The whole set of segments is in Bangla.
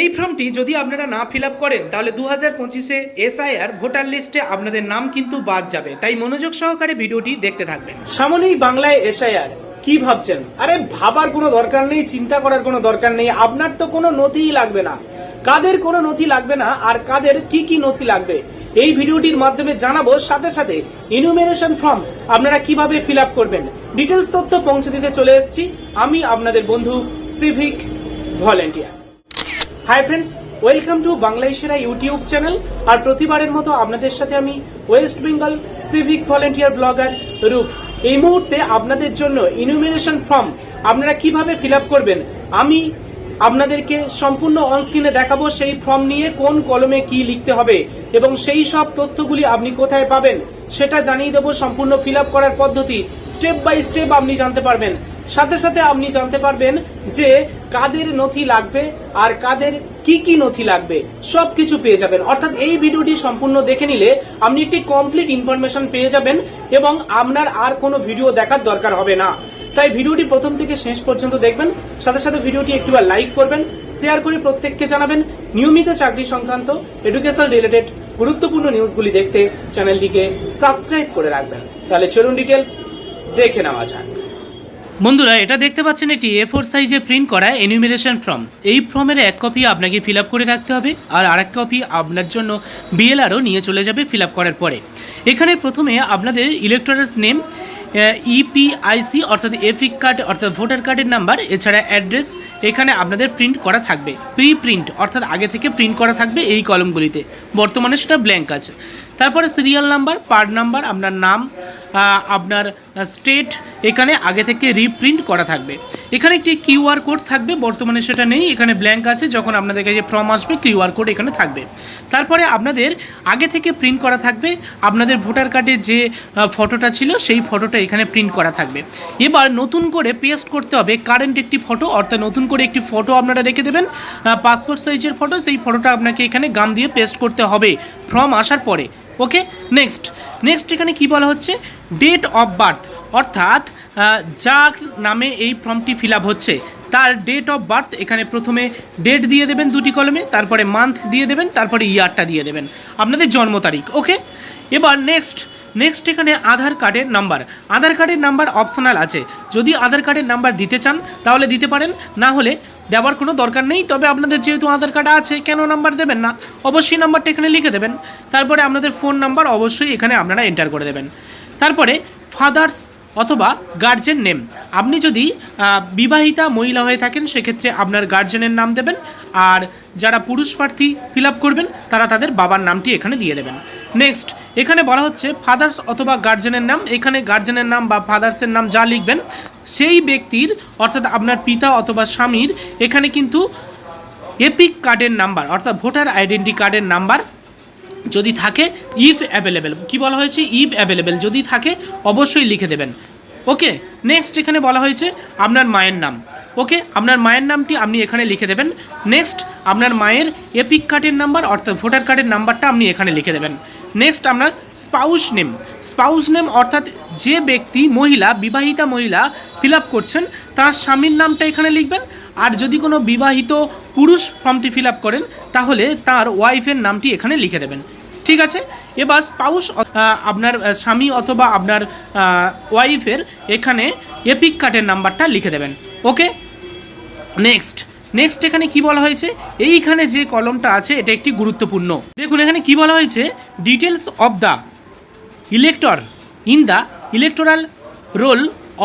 এই ফর্মটি যদি আপনারা না ফিল আপ করেন, তাহলে দু হাজার পঁচিশে এসআইআর ভোটার লিস্টে আপনাদের নাম কিন্তু বাদ যাবে। তাই মনোযোগ সহকারে ভিডিওটি দেখতে থাকবেন। সামনেই বাংলায় এসআইআর। কি ভাবছেন? আরে, ভাবার কোনো দরকার নেই, চিন্তা করার কোনো দরকার নেই, আপনার তো কোনো নথিই লাগবে না। কাদের কোনো নথি লাগবে না, আর কাদের কি কি নথি লাগবে? এই ভিডিওটির মাধ্যমে জানাব সাথে সাথে ইনুমিনেশন ফর্ম আপনারা কীভাবে ফিল আপ করবেন। ডিটেলস তথ্য পৌঁছে দিতে চলে এসেছি। আমি আপনাদের বন্ধু civic volunteer hi friends welcome to বাংলায় সেরা ইউটিউব চ্যানেল আর প্রতিবারের মতো আপনাদের সাথে আমি West Bengal civic volunteer blogger Roop. এই মুহূর্তে আপনাদের জন্য ইনুমিনেশন ফর্ম আপনারা কীভাবে ফিল করবেন? আমি আপনাদেরকে সম্পূর্ণ অনস্ক্রিনে দেখাবো সেই ফর্ম নিয়ে কোন কলমে কি লিখতে হবে এবং সেই সব তথ্যগুলি আপনি কোথায় পাবেন সেটা জানিয়ে দেবো সম্পূর্ণ ফিল করার পদ্ধতি। স্টেপ বাই স্টেপ আপনি জানতে পারবেন। সাথে সাথে আপনি জানতে পারবেন যে কাদের নথি লাগবে আর কাদের কি কি নথি লাগবে সব কিছু পেয়ে যাবেন। অর্থাৎ এই ভিডিওটি সম্পূর্ণ দেখে নিলে আপনি একটি কমপ্লিট ইনফরমেশন পেয়ে যাবেন এবং আপনার আর কোনো ভিডিও দেখার দরকার হবে না। তাই ভিডিওটি প্রথম থেকে শেষ পর্যন্ত দেখবেন, সাথে সাথে ভিডিওটি একটিবার লাইক করবেন শেয়ার করে প্রত্যেককে জানাবেন। নিয়মিত চাকরি সংক্রান্ত এডুকেশন রিলেটেড গুরুত্বপূর্ণ নিউজগুলি দেখতে চ্যানেলটিকে সাবস্ক্রাইব করে রাখবেন। তাহলে চলুন ডিটেলস দেখে নেওয়া যাক। বন্ধুরা, এটা দেখতে পাচ্ছেন এটি এ ফোর সাইজে প্রিন্ট করা এনিউমিনেশন ফর্ম এই ফর্মের এক কপি আপনাকে ফিল করে রাখতে হবে আর আরেক কপি আপনার জন্য বিএলআরও নিয়ে চলে যাবে ফিল করার পরে। এখানে প্রথমে আপনাদের ইলেকট্রনালস নেম ইপিআইসি অর্থাৎ এফিক কার্ড অর্থাৎ ভোটার কার্ডের নাম্বার এছাড়া অ্যাড্রেস এখানে আপনাদের প্রিন্ট করা থাকবে। প্রি প্রিন্ট অর্থাৎ আগে থেকে প্রিন্ট করা থাকবে এই কলমগুলিতে বর্তমানে সেটা ব্ল্যাঙ্ক আছে। তারপরে সিরিয়াল নাম্বার পার্ট নাম্বার আপনার নাম আপনার স্টেট এখানে আগে থেকে রিপ্রিন্ট করা থাকবে। এখানে একটি কিউআর কোড থাকবে, বর্তমানে সেটা নেই, এখানে ব্ল্যাঙ্ক আছে, যখন আপনাদের কাছে ফর্ম আসবে কিউআর কোড এখানে থাকবে। তারপরে আপনাদের আগে থেকে প্রিন্ট করা থাকবে, আপনাদের ভোটার কার্ডে যে ফটোটা ছিল, সেই ফটোটা এখানে প্রিন্ট করা থাকবে। এবার নতুন করে পেস্ট করতে হবে কারেন্ট একটি ফটো অর্থাৎ নতুন করে একটি ফটো আপনারা রেখে দেবেন পাসপোর্ট সাইজের ফটো সেই ফটোটা আপনাকে এখানে গাম দিয়ে পেস্ট করতে হবে ফর্ম আসার পরে। ওকে নেক্সট নেক্সট এখানে কি বলা হচ্ছে? ডেট অফ বার্থ অর্থাৎ যার নামে এই ফর্মটি ফিল হচ্ছে, তার ডেট অফ বার্থ এখানে প্রথমে ডেট দিয়ে দেবেন দুটি কলমে, তারপরে মান্থ দিয়ে দেবেন, তারপরে ইয়ারটা দিয়ে দেবেন। আপনাদের জন্ম তারিখ ওকে এবার নেক্সট নেক্সট এখানে আধার কার্ডের নাম্বার আধার কার্ডের নাম্বার অপশনাল আছে। যদি আধার কার্ডের নাম্বার দিতে চান, তাহলে দিতে পারেন। না হলে দেওয়ার কোনো দরকার নেই, তবে আপনাদের যেহেতু আধার কার্ড আছে, কেন নাম্বার দেবেন না? অবশ্যই নাম্বারটা এখানে লিখে দেবেন। তারপরে আপনাদের ফোন নাম্বার অবশ্যই এখানে আপনারা এন্টার করে দেবেন। তারপরে ফাদার্স অথবা গার্জেন নেম। আপনি যদি বিবাহিতা মহিলা হয়ে থাকেন, সেক্ষেত্রে আপনার গার্জেনের নাম দেবেন। আর যারা পুরুষ প্রার্থী ফিল করবেন, তারা তাদের বাবার নামটি এখানে দিয়ে দেবেন। নেক্সট এখানে বলা হচ্ছে ফাদার্স অথবা গার্জেনের নাম। এখানে গার্জেনের নাম বা ফাদার্সের নাম যা লিখবেন, সেই ব্যক্তির, অর্থাৎ আপনার পিতা অথবা স্বামীর, এখানে কিন্তু এপিক কার্ডের নাম্বার, অর্থাৎ ভোটার আইডেন্টি কার্ডের নাম্বার যদি থাকে ইফ অ্যাভেলেবেল কি বলা হয়েছে? ইফ অ্যাভেলেবেল যদি থাকে, অবশ্যই লিখে দেবেন। ওকে নেক্সট এখানে বলা হয়েছে আপনার মায়ের নাম। ওকে, আপনার মায়ের নামটি আপনি এখানে লিখে দেবেন। নেক্সট আপনার মায়ের এপিক কার্ডের নাম্বার, অর্থাৎ ভোটার কার্ডের নাম্বারটা আপনি এখানে লিখে দেবেন। নেক্সট আপনার স্পাউস নেম স্পাউস নেম অর্থাৎ যে ব্যক্তি, মহিলা, বিবাহিতা মহিলা ফিল করছেন, তার স্বামীর নামটা এখানে লিখবেন। আর যদি কোনো বিবাহিত পুরুষ ফর্মটি ফিল করেন, তাহলে তার ওয়াইফের নামটি এখানে লিখে দেবেন। ঠিক আছে? এবার স্পাউস আপনার স্বামী অথবা আপনার ওয়াইফের এখানে এপিক কার্ডের নাম্বারটা লিখে দেবেন। ওকে নেক্সট নেক্সট এখানে কি বলা হয়েছে? এইখানে যে কলমটা আছে, এটা একটি গুরুত্বপূর্ণ। দেখুন, এখানে কি বলা হয়েছে? Details of the elector in the electoral roll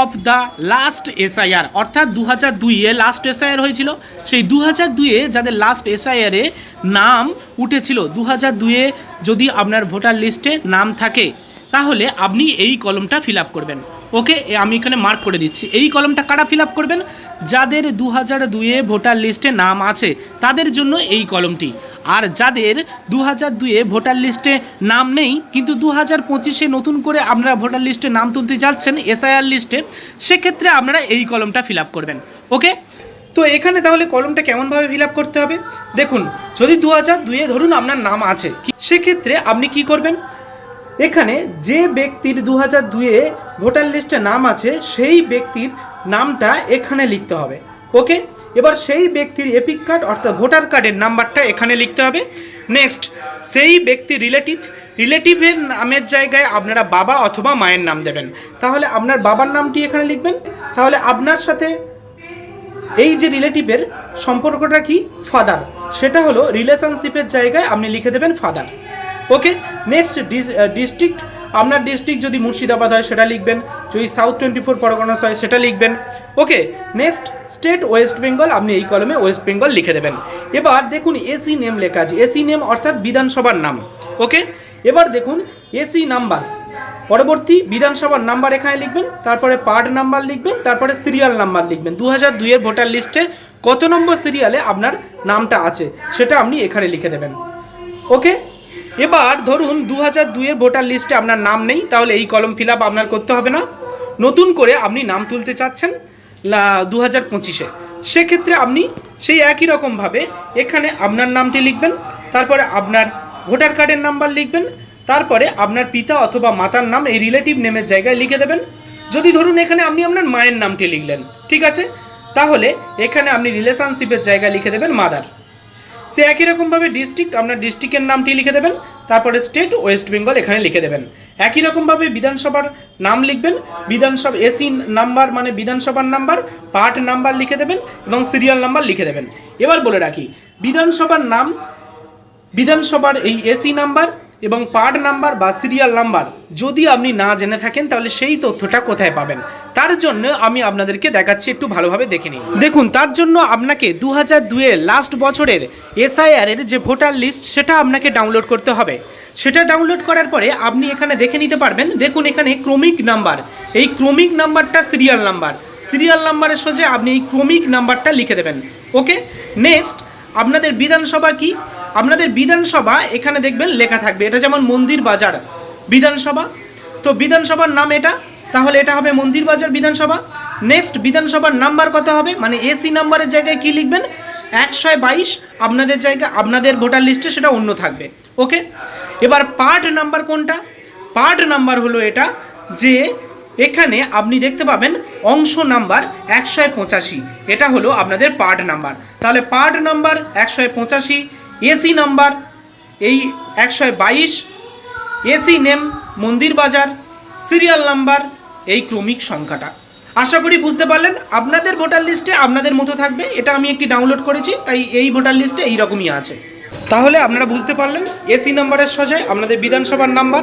of the last SIR অর্থাৎ দু হাজার দুইয়ে লাস্ট এসআইআর হয়েছিল। সেই দু হাজার দুইয়ে যাদের লাস্ট এসআইআরে নাম উঠেছিল দু হাজার দুইয়ে যদি আপনার ভোটার লিস্টে নাম থাকে, তাহলে আপনি এই কলমটা ফিল করবেন। ওকে আমি এখানে মার্ক করে দিচ্ছি। এই কলমটা কারা ফিল করবেন? যাদের দু হাজার দুয়ে ভোটার লিস্টে নাম আছে, তাদের জন্য এই কলমটি আর যাদের দু হাজার দুয়ে ভোটার লিস্টে নাম নেই, কিন্তু দু হাজার পঁচিশে নতুন করে আপনারা ভোটার লিস্টে নাম তুলতে যাচ্ছেন এসআইআর লিস্টে সেক্ষেত্রে আপনারা এই কলমটা ফিল করবেন। ওকে? তো এখানে তাহলে কলমটা কেমনভাবে ফিল করতে হবে? দেখুন, যদি দু হাজার দুয়ে ধরুন আপনার নাম আছে সেক্ষেত্রে আপনি কি করবেন? এখানে যে ব্যক্তির দু হাজার দুয়ে ভোটার লিস্টে নাম আছে, সেই ব্যক্তির নামটা এখানে লিখতে হবে। ওকে? এবার সেই ব্যক্তির এপিক কার্ড অর্থাৎ ভোটার কার্ডের নাম্বারটা এখানে লিখতে হবে। নেক্সট, সেই ব্যক্তির রিলেটিভ, রিলেটিভের নামের জায়গায় আপনারা বাবা অথবা মায়ের নাম দেবেন। তাহলে আপনার বাবার নামটি এখানে লিখবেন। তাহলে আপনার সাথে এই যে রিলেটিভের সম্পর্কটা কি? ফাদার। সেটা হলো রিলেশনশিপের জায়গায় আপনি লিখে দেবেন ফাদার। ওকে নেক্সট ডিস্ট্রিক্ট আপনার ডিস্ট্রিক্ট যদি মুর্শিদাবাদ হয়, সেটা লিখবেন। যদি সাউথ টোয়েন্টি ফোর পরগনাস হয়, সেটা লিখবেন। Okay next state West Bengal আপনি এই কলমে ওয়েস্ট বেঙ্গল লিখে দেবেন। এবার দেখুন এসি নেম লেখা আছে। এসি নেম অর্থাৎ বিধানসভার নাম। ওকে এবার দেখুন এসি নাম্বার পরবর্তী বিধানসভার নাম্বার এখানে লিখবেন, তারপরে পার্ট নাম্বার লিখবেন, তারপরে সিরিয়াল নাম্বার লিখবেন। দু হাজার দুইয়ের ভোটার লিস্টে কত নম্বর সিরিয়ালে আপনার নামটা আছে, সেটা আপনি এখানে লিখে দেবেন। ওকে এবার ধরুন দু হাজার দুইয়ের ভোটার লিস্টে আপনার নাম নেই, তাহলে এই কলম ফিল আপ আপনার করতে হবে না। নতুন করে আপনি নাম তুলতে চাচ্ছেন দু হাজার পঁচিশে। সেক্ষেত্রে আপনি সেই একই রকমভাবে এখানে আপনার নামটি লিখবেন, তারপরে আপনার ভোটার কার্ডের নাম্বার লিখবেন, তারপরে আপনার পিতা অথবা মাতার নাম এই রিলেটিভ নেমের জায়গায় লিখে দেবেন। যদি ধরুন এখানে আপনি আপনার মায়ের নামটি লিখলেন, ঠিক আছে? তাহলে এখানে আপনি রিলেশনশিপের জায়গায় লিখে দেবেন মাদার। সে একই রকমভাবে ডিস্ট্রিক্ট আপনার ডিস্ট্রিক্টের নামটি লিখে দেবেন, তারপরে স্টেট ওয়েস্ট বেঙ্গল এখানে লিখে দেবেন। একই রকমভাবে বিধানসভার নাম লিখবেন, বিধানসভা এসি নাম্বার মানে বিধানসভার নাম্বার পার্ট নাম্বার লিখে দেবেন এবং সিরিয়াল নাম্বার লিখে দেবেন। এবার বলে রাখি, বিধানসভার নাম, বিধানসভার এই এসি নাম্বার এবং পার্ট নাম্বার বা সিরিয়াল নাম্বার যদি আপনি না জেনে থাকেন, তাহলে সেই তথ্যটা কোথায় পাবেন? তার জন্য আমি আপনাদেরকে দেখাচ্ছি, একটু ভালোভাবে দেখে নিন দেখুন, তার জন্য আপনাকে দু হাজার দুয়ের লাস্ট বছরের এসআইআর এর যে ভোটার লিস্ট সেটা আপনাকে ডাউনলোড করতে হবে। সেটা ডাউনলোড করার পরে আপনি এখানে দেখে নিতে পারবেন, দেখুন এখানে ক্রমিক নাম্বার। এই ক্রমিক নাম্বারটা সিরিয়াল নাম্বার। সিরিয়াল নাম্বারের সোজে আপনি এই ক্রমিক নাম্বারটা লিখে দেবেন। ওকে? নেক্সট আপনাদের বিধানসভা কি? আপনাদের বিধানসভা এখানে দেখবেন লেখা থাকবে। এটা যেমন মন্দির বাজার, বিধানসভা। তো বিধানসভার নাম এটা? তাহলে এটা হবে মন্দির বাজার বিধানসভা। নেক্সট বিধানসভার নাম্বার কত হবে? মানে এসি নাম্বারের জায়গায় কি লিখবেন? একশো বাইশ। আপনাদের জায়গা, আপনাদের ভোটার লিস্টে সেটা অন্য থাকবে। ওকে এবার পার্ট নাম্বার কোনটা? পার্ট নাম্বার হলো এটা যে এখানে আপনি দেখতে পাবেন অংশ নাম্বার একশো পঁচাশি। এটা হলো আপনাদের পার্ট নাম্বার তাহলে পার্ট নাম্বার একশো পঁচাশি এসি নাম্বার এই একশো বাইশ এসি নেম মন্দির বাজার সিরিয়াল নাম্বার এই ক্রমিক সংখ্যাটা। আশা করি বুঝতে পারলেন, আপনাদের ভোটার লিস্টে আপনাদের মতো থাকবে, এটা আমি একটি ডাউনলোড করেছি, তাই এই ভোটার লিস্টে এই রকমই আছে। তাহলে আপনারা বুঝতে পারলেন এসি নাম্বারের সোজায় আপনাদের বিধানসভার নাম্বার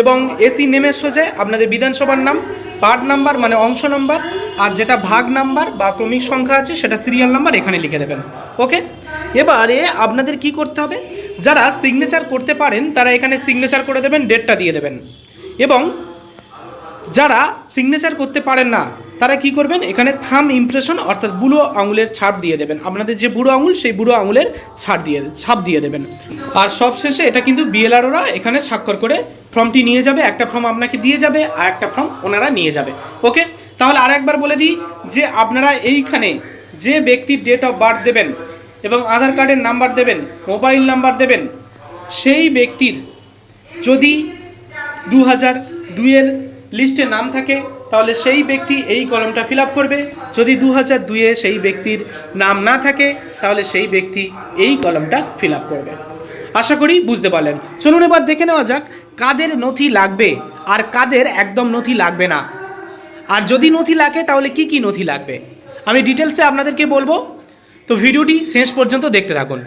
এবং এসি নেমের সোজায় আপনাদের বিধানসভার নাম পার্ট নাম্বার মানে অংশ নাম্বার আর যেটা ভাগ নাম্বার বা ক্রমিক সংখ্যা আছে সেটা সিরিয়াল নাম্বার এখানে লিখে দেবেন। ওকে এবারে আপনাদের কি করতে হবে? যারা সিগনেচার করতে পারেন, তারা এখানে সিগনেচার করে দেবেন ডেটটা দিয়ে দেবেন। এবং যারা সিগনেচার করতে পারেন না, তারা কি করবেন? এখানে থাম ইমপ্রেশন অর্থাৎ বুড়ো আঙুলের ছাপ দিয়ে দেবেন। আপনাদের যে বুড়ো আঙুল, সেই বুড়ো আঙুলের ছাপ দিয়ে ছাপ দিয়ে দেবেন। আর সবশেষে এটা কিন্তু বিএলআরওরা এখানে স্বাক্ষর করে ফর্মটি নিয়ে যাবে, একটা ফর্ম আপনাকে দিয়ে যাবে, আর একটা ফর্ম ওনারা নিয়ে যাবে। ওকে? তাহলে আর একবার বলে দিই যে আপনারা এইখানে যে ব্যক্তির ডেট অফ বার্থ দেবেন এবং আধার কার্ডের নাম্বার দেবেন মোবাইল নাম্বার দেবেন, সেই ব্যক্তির যদি দু হাজার দুইয়ের লিস্টে নাম থাকে, তাহলে সেই ব্যক্তি এই কলমটা ফিল করবে। যদি দু হাজার দুইয়ে সেই ব্যক্তির নাম না থাকে, তাহলে সেই ব্যক্তি এই কলমটা ফিল করবে। আশা করি বুঝতে পারলেন। চলুন এবার দেখে নেওয়া যাক, কাদের নথি লাগবে আর কাদের একদম নথি লাগবে না। আর যদি নথি লাগে, তাহলে কি কি নথি লাগবে? আমি ডিটেলসে আপনাদেরকে বলব। তো ভিডিওটি শেষ পর্যন্ত দেখতে থাকুন।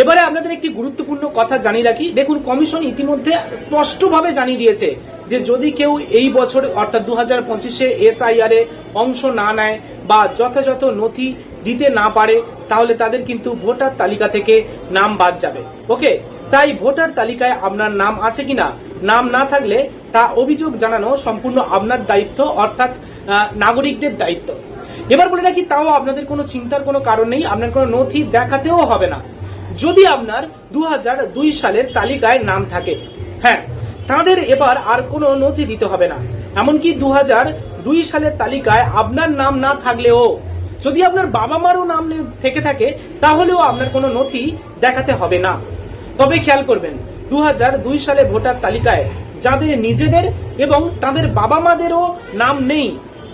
এবারে আপনাদের একটি গুরুত্বপূর্ণ কথা জানিয়ে রাখি। দেখুন, কমিশন ইতিমধ্যে স্পষ্টভাবে জানিয়ে দিয়েছে যে যদি কেউ এই বছর অর্থাৎ দু হাজার পঁচিশে এসআইআর এ অংশ না নেয় বা যথাযথ নথি দিতে না পারে, তাহলে তাদের কিন্তু ভোটার তালিকা থেকে নাম বাদ যাবে। ওকে? তাই ভোটার তালিকায় আপনার নাম আছে কিনা, নাম না থাকলে তা অভিযোগ জানানো সম্পূর্ণ আপনার দায়িত্ব, অর্থাৎ নাগরিকদের দায়িত্ব। এবার বলে রাখি, তাও আপনাদের কোনো চিন্তার কোনো কারণ নেই, আপনার কোনো নথি দেখাতেও হবে না। যদি আপনার দু দুই সালের তালিকায় নাম থাকে। হ্যাঁ তাদের এবার আর কোনো নথি দিতে হবে না। এমনকি দু দুই সালের তালিকায় আপনার নাম না থাকলেও, যদি আপনার বাবা মারও নাম থেকে থাকে, তাহলেও আপনার কোনো নথি দেখাতে হবে না। তবে খেয়াল করবেন দু দুই সালে ভোটার তালিকায় যাদের নিজেদের এবং তাদের বাবা মাদেরও নাম নেই,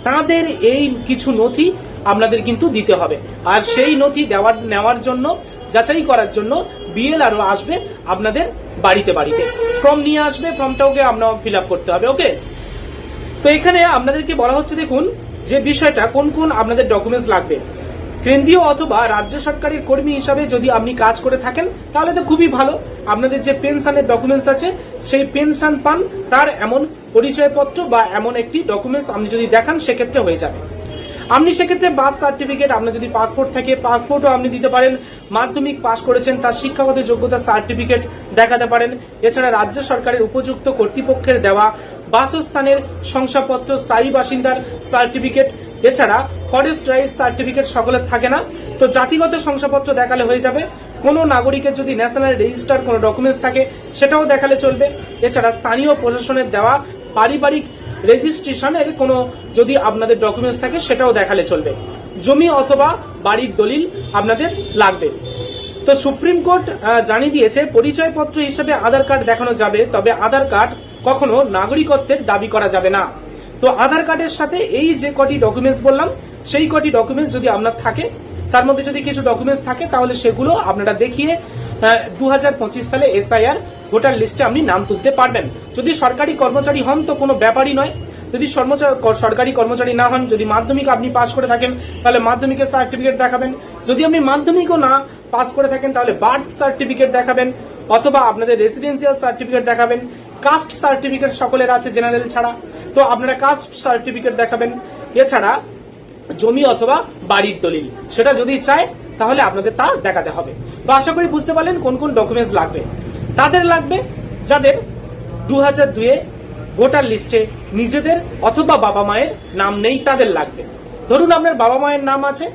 তাদের এই কিছু নথি আপনাদের কিন্তু দিতে হবে। আর সেই নথি দেওয়ার নেওয়ার জন্য যাচাই করার জন্য বিএলআরও আসবে আপনাদের বাড়িতে বাড়িতে। ফর্ম নিয়ে আসবে ফর্মটাওকে আপনার ফিল আপ করতে হবে ওকে? তো এখানে আপনাদেরকে বলা হচ্ছে দেখুন যে বিষয়টা কোন কোন আপনাদের ডকুমেন্টস লাগবে। কেন্দ্রীয় অথবা রাজ্য সরকারের কর্মী হিসাবে যদি আপনি কাজ করে থাকেন তাহলে তো খুবই ভালো। আপনাদের যে পেনশনের ডকুমেন্টস আছে সেই পেনশন পান তার এমন পরিচয়পত্র বা এমন একটি ডকুমেন্টস আপনি যদি দেখান সেক্ষেত্রে হয়ে যাবে। আপনি সেক্ষেত্রে বার্থ সার্টিফিকেট আপনার যদি পাসপোর্ট থাকে পাসপোর্টও আপনি দিতে পারেন। মাধ্যমিক পাস করেছেন, তার শিক্ষাগত যোগ্যতা সার্টিফিকেট দেখাতে পারেন। এছাড়া রাজ্য সরকারের উপযুক্ত কর্তৃপক্ষের দেওয়া বাসস্থানের শংসাপত্র, স্থায়ী বাসিন্দার সার্টিফিকেট এছাড়া ফরেস্ট রাইটস সার্টিফিকেট সকলের থাকে না। তো জাতিগত শংসাপত্র দেখালে হয়ে যাবে। কোনো নাগরিকের যদি ন্যাশনাল রেজিস্টার কোনো ডকুমেন্টস থাকে, সেটাও দেখালে চলবে। এছাড়া স্থানীয় প্রশাসনের দেওয়া পারিবারিক রেজিস্ট্রেশনের কোনো যদি আপনাদের ডকুমেন্টস থাকে, সেটাও দেখালে চলবে। জমি অথবা বাড়ির দলিল আপনাদের লাগবে। তো সুপ্রিম কোর্ট জানিয়ে দিয়েছে, পরিচয়পত্র হিসেবে আধার কার্ড দেখানো যাবে, তবে আধার কার্ড কখনো নাগরিকত্বের দাবি করা যাবে না। তো আধার কার্ডের সাথে এই যে কটি ডকুমেন্টস বললাম, সেই কটি ডকুমেন্টস যদি আপনার থাকে, তার মধ্যে যদি কিছু ডকুমেন্টস থাকে, তাহলে সেগুলো আপনারা দেখিয়ে দু হাজার পঁচিশ সালে এসআইআর ভোটার লিস্টে আপনি নাম তুলতে পারবেন। যদি সরকারি কর্মচারী হন তো কোনো ব্যাপারই নয়। যদি সরকারি কর্মচারী না হন, যদি মাধ্যমিক আপনি পাস করে থাকেন, তাহলে মাধ্যমিকের সার্টিফিকেট দেখাবেন। যদি আপনি মাধ্যমিকও না পাস করে থাকেন, তাহলে বার্থ সার্টিফিকেট দেখাবেন অথবা আপনাদের রেসিডেন্সিয়াল সার্টিফিকেট দেখাবেন। কাস্ট সার্টিফিকেট সকলের আছে জেনারেল ছাড়া। তো আপনারা কাস্ট সার্টিফিকেট দেখাবেন। এছাড়া জমি অথবা বাড়ির দলিল, সেটা যদি চায়, তাহলে আপনাদের তা দেখাতে হবে। তো আশা করি বুঝতে পারলেন কোন কোন ডকুমেন্টস লাগবে। তাদের লাগবে যাদের দু হাজার দুয়ে ভোটার লিস্টে নিজেদের অথবা বাবা মায়ের নাম নেই তাদের লাগবে। ধরুন আপনার বাবা মায়ের নাম আছে,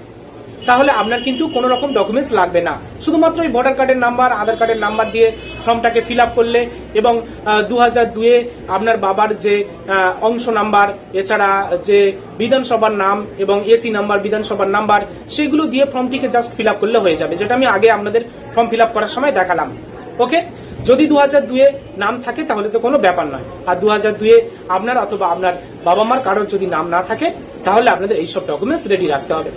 তাহলে আপনার কিন্তু কোনো রকম ডকুমেন্টস লাগবে না। শুধুমাত্র ওই ভোটার কার্ডের নাম্বার আধার কার্ডের নাম্বার দিয়ে ফর্মটাকে ফিল আপ করলে এবং দু হাজার দুয়ে আপনার বাবার যে অংশ নাম্বার এছাড়া যে বিধানসভার নাম এবং এসি নাম্বার বিধানসভার নাম্বার সেগুলো দিয়ে ফর্মটিকে জাস্ট ফিল আপ করলে হয়ে যাবে, যেটা আমি আগে আপনাদের ফর্ম ফিল আপ করার সময় দেখালাম। ওকে যদি দু হাজার দুয়ে নাম থাকে, তাহলে তো কোনো ব্যাপার নয়। আর দু হাজার দুয়ে আপনার অথবা আপনার বাবা মার কারোর যদি নাম না থাকে, তাহলে আপনাদের এইসব ডকুমেন্টস রেডি রাখতে হবে।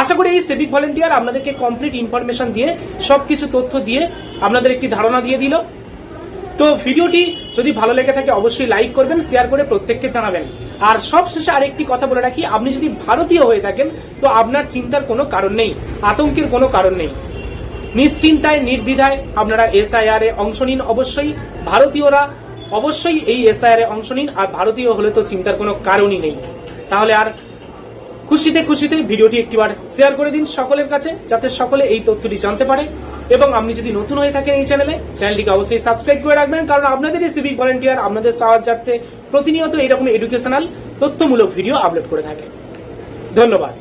আশা করি এই সিভিক ভলেন্টিয়ার আপনাদেরকে কমপ্লিট ইনফরমেশন দিয়ে, সবকিছু তথ্য দিয়ে আপনাদের একটি ধারণা দিয়ে দিল। তো ভিডিওটি যদি ভালো লেগে থাকে, অবশ্যই লাইক করবেন শেয়ার করে প্রত্যেককে জানাবেন। আর সব শেষে আরেকটি কথা বলে রাখি, আপনি যদি ভারতীয় হয়ে থাকেন, তো আপনার চিন্তার কোনো কারণ নেই, আতঙ্কের কোনো কারণ নেই। নিশ্চিন্তায়, নির্দ্বিধায় আপনারা এসআইআর অংশ নিন। অবশ্যই ভারতীয়রা, অবশ্যই এই এসআইআর অংশ নিন। আর ভারতীয় হলে তো চিন্তার কোনো কারণই নেই। তাহলে আর খুশিতে খুশিতে ভিডিওটি একটিবার শেয়ার করে দিন সকলের কাছে, যাতে সকলে এই তথ্যটি জানতে পারে। এবং আপনি যদি নতুন হয়ে থাকেন এই চ্যানেলে, চ্যানেলটিকে অবশ্যই সাবস্ক্রাইব করে রাখবেন, কারণ আপনাদের এই সিভিক ভলেন্টিয়ার আপনাদের সাহায্যার্থে প্রতিনিয়ত এইরকম এডুকেশনাল তথ্যমূলক ভিডিও আপলোড করে থাকে। ধন্যবাদ।